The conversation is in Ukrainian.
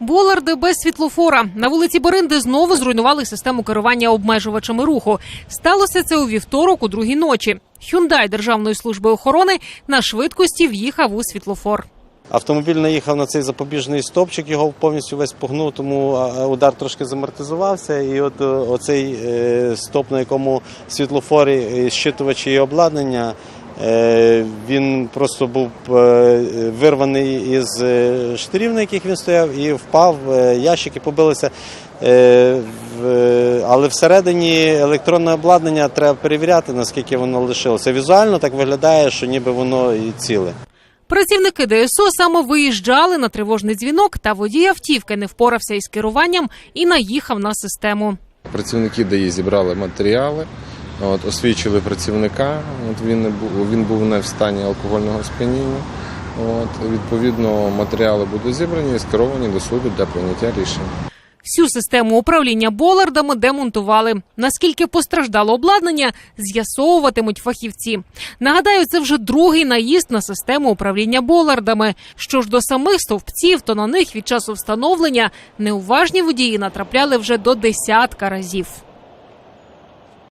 Боларди без світлофора на вулиці Боринди знову зруйнували систему керування обмежувачами руху. Сталося це у вівторок у другій ночі. Хюндай Державної служби охорони на швидкості в'їхав у світлофор. Автомобіль наїхав на цей запобіжний стопчик, його повністю весь погнув, тому удар трошки замортизувався. І от е, оцей е, стоп, на якому світлофори, е, щитувачі і обладнання, він просто був е, вирваний із е, штирів, на яких він стояв, і впав. е, Ящики побилися. Е, в- Але всередині електронне обладнання треба перевіряти, наскільки воно лишилося. Візуально так виглядає, що ніби воно і ціле. Працівники ДСО саме виїжджали на тривожний дзвінок, та водій автівки не впорався із керуванням і наїхав на систему. Працівники ДАІ зібрали матеріали, от, освічили працівника. От, він, не був, він був не в стані алкогольного сп'яніння. От, відповідно, матеріали будуть зібрані і скеровані до суду для прийняття рішень. Всю систему управління болардами демонтували. Наскільки постраждало обладнання, з'ясовуватимуть фахівці. Нагадаю, це вже другий наїзд на систему управління болардами. Що ж до самих стовпців, то на них від часу встановлення неуважні водії натрапляли вже до десятка разів.